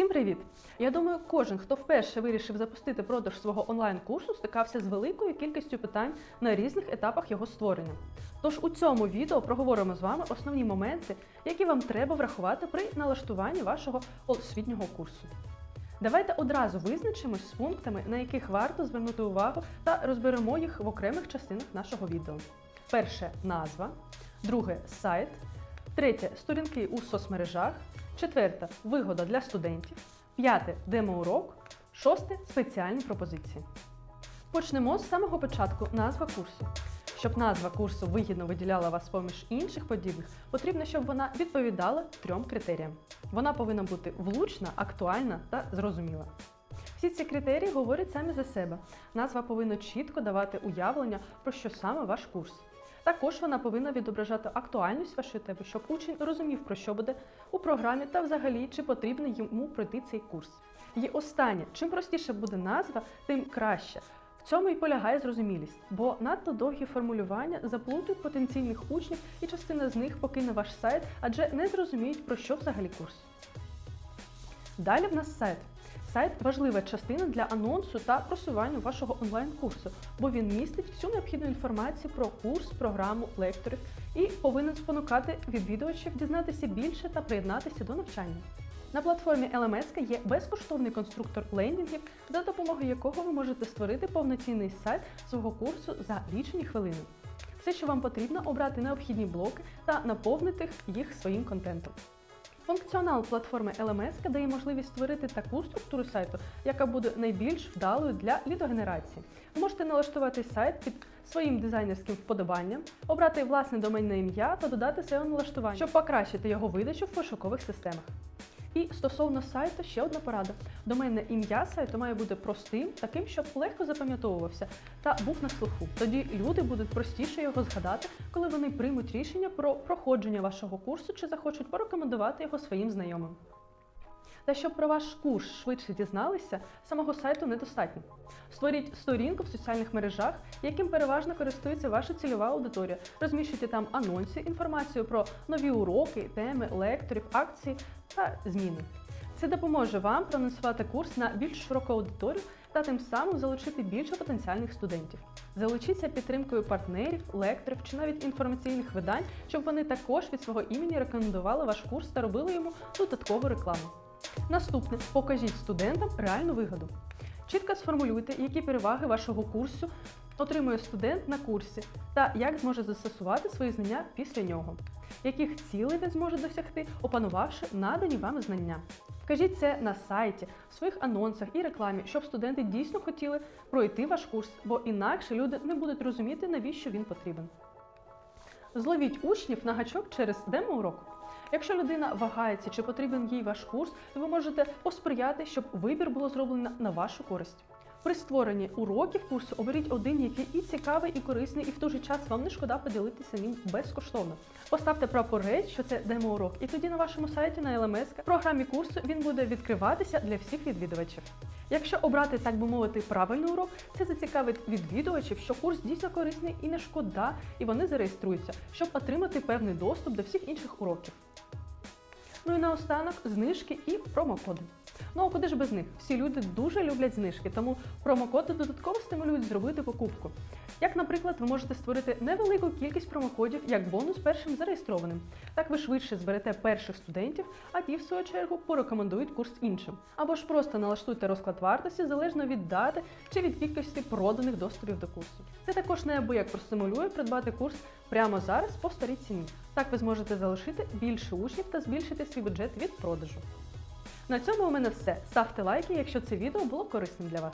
Всім привіт! Я думаю, кожен, хто вперше вирішив запустити продаж свого онлайн-курсу, стикався з великою кількістю питань на різних етапах його створення. Тож у цьому відео проговоримо з вами основні моменти, які вам треба врахувати при налаштуванні вашого освітнього курсу. Давайте одразу визначимось з пунктами, на яких варто звернути увагу, та розберемо їх в окремих частинах нашого відео. Перше назва, друге сайт, третє сторінки у соцмережах, четверте вигода для студентів, п'яте демоурок, шосте спеціальні пропозиції. Почнемо з самого початку назва курсу. Щоб назва курсу вигідно виділяла вас поміж інших подібних, потрібно, щоб вона відповідала трьом критеріям. Вона повинна бути влучна, актуальна та зрозуміла. Всі ці критерії говорять самі за себе. Назва повинна чітко давати уявлення про що саме ваш курс. Також вона повинна відображати актуальність вашої теми, щоб учень розумів, про що буде у програмі та взагалі чи потрібно йому пройти цей курс. І останнє, чим простіше буде назва, тим краще. В цьому і полягає зрозумілість, бо надто довгі формулювання заплутують потенційних учнів, і частина з них покине ваш сайт, адже не зрозуміють, про що взагалі курс. Далі в нас сайт. Сайт важлива частина для анонсу та просування вашого онлайн-курсу, бо він містить всю необхідну інформацію про курс, програму, лекторів і повинен спонукати відвідувачів дізнатися більше та приєднатися до навчання. На платформі LMS є безкоштовний конструктор лендінгів, за допомогою якого ви можете створити повноцінний сайт свого курсу за лічені хвилини. Все, що вам потрібно, обрати необхідні блоки та наповнити їх своїм контентом. Функціонал платформи LMS дає можливість створити таку структуру сайту, яка буде найбільш вдалою для лідогенерації. Ви можете налаштувати сайт під своїм дизайнерським вподобанням, обрати власне доменне ім'я та додати своє налаштування, щоб покращити його видачу в пошукових системах. І стосовно сайту ще одна порада. Доменне ім'я сайту має бути простим, таким, щоб легко запам'ятовувався та був на слуху. Тоді люди будуть простіше його згадати, коли вони приймуть рішення про проходження вашого курсу чи захочуть порекомендувати його своїм знайомим. Та щоб про ваш курс швидше дізналися, самого сайту недостатньо. Створіть сторінку в соціальних мережах, яким переважно користується ваша цільова аудиторія. Розміщуйте там анонси, інформацію про нові уроки, теми, лекторів, акції та зміни. Це допоможе вам проносувати курс на більш широку аудиторію та тим самим залучити більше потенціальних студентів. Залучіться підтримкою партнерів, лекторів чи навіть інформаційних видань, щоб вони також від свого імені рекомендували ваш курс та робили йому додаткову рекламу. Наступне покажіть студентам реальну вигоду. Чітко сформулюйте, які переваги вашого курсу отримує студент на курсі та як зможе застосувати свої знання після нього, яких цілей він зможе досягти, опанувавши надані вам знання. Вкажіть це на сайті, в своїх анонсах і рекламі, щоб студенти дійсно хотіли пройти ваш курс, бо інакше люди не будуть розуміти, навіщо він потрібен. Зловіть учнів на гачок через демо-урок. Якщо людина вагається, чи потрібен їй ваш курс, то ви можете посприяти, щоб вибір було зроблено на вашу користь. При створенні уроків курсу оберіть один, який і цікавий, і корисний, і в той же час вам не шкода поділитися ним безкоштовно. Поставте прапорець, що це демо-урок, і тоді на вашому сайті на LMS програмі курсу він буде відкриватися для всіх відвідувачів. Якщо обрати, так би мовити, правильний урок, це зацікавить відвідувачів, що курс дійсно корисний і не шкода, і вони зареєструються, щоб отримати певний доступ до всіх інших уроків. Ну і наостанок знижки і промокоди. Ну а куди ж без них? Всі люди дуже люблять знижки, тому промокоди додатково стимулюють зробити покупку. Як, наприклад, ви можете створити невелику кількість промокодів як бонус першим зареєстрованим. Так ви швидше зберете перших студентів, а ті, в свою чергу, порекомендують курс іншим. Або ж просто налаштуйте розклад вартості залежно від дати чи від кількості проданих доступів до курсу. Це також неабияк простимулює придбати курс прямо зараз по старій ціні. Так ви зможете залишити більше учнів та збільшити свій бюджет від продажу. На цьому у мене все. Ставте лайки, якщо це відео було корисним для вас.